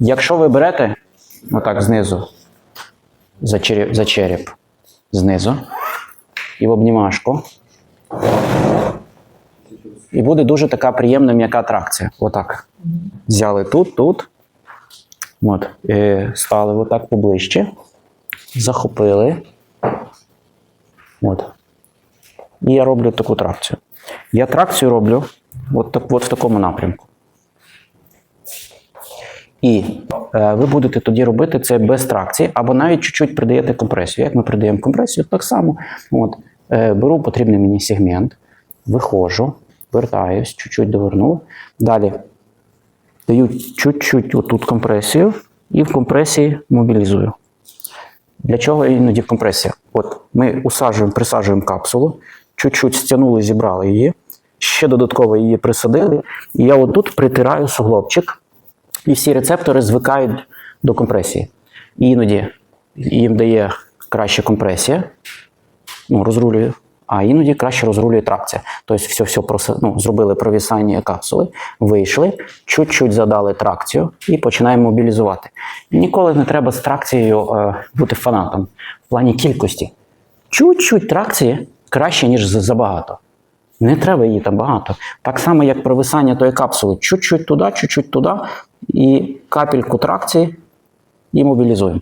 Якщо ви берете отак знизу, за череп, за череп знизу, і в обнімашку, і буде дуже така приємна м'яка тракція. Отак. Взяли тут, тут. От, е, стали отак поближче, захопили. От. І я роблю таку тракцію. Я тракцію роблю от, от в такому напрямку. І е, ви будете тоді робити це без тракції, або навіть чуть-чуть придаєте компресію. Як ми придаємо компресію, так само. От, е, беру потрібний мені сегмент, виходжу, вертаюсь, чуть-чуть довернув. Далі даю чуть-чуть отут компресію і в компресії мобілізую. Для чого іноді компресія? От ми усаджуємо, присаджуємо капсулу, чуть-чуть стягнули, зібрали її, ще додатково її присадили, і я отут притираю суглобчик, і всі рецептори звикають до компресії. І іноді їм дає краще компресія, ну, розрулює, а іноді краще розрулює тракція. Тобто, все, все ну, зробили провісання капсули, вийшли, чуть-чуть задали тракцію і починаємо мобілізувати. Ніколи не треба з тракцією е, бути фанатом в плані кількості. Чуть-чуть тракції краще, ніж забагато. Не треба її там багато. Так само, як провисання тої капсули. Чуть-чуть туди, чуть-чуть туди, і капельку тракції і мобілізуємо.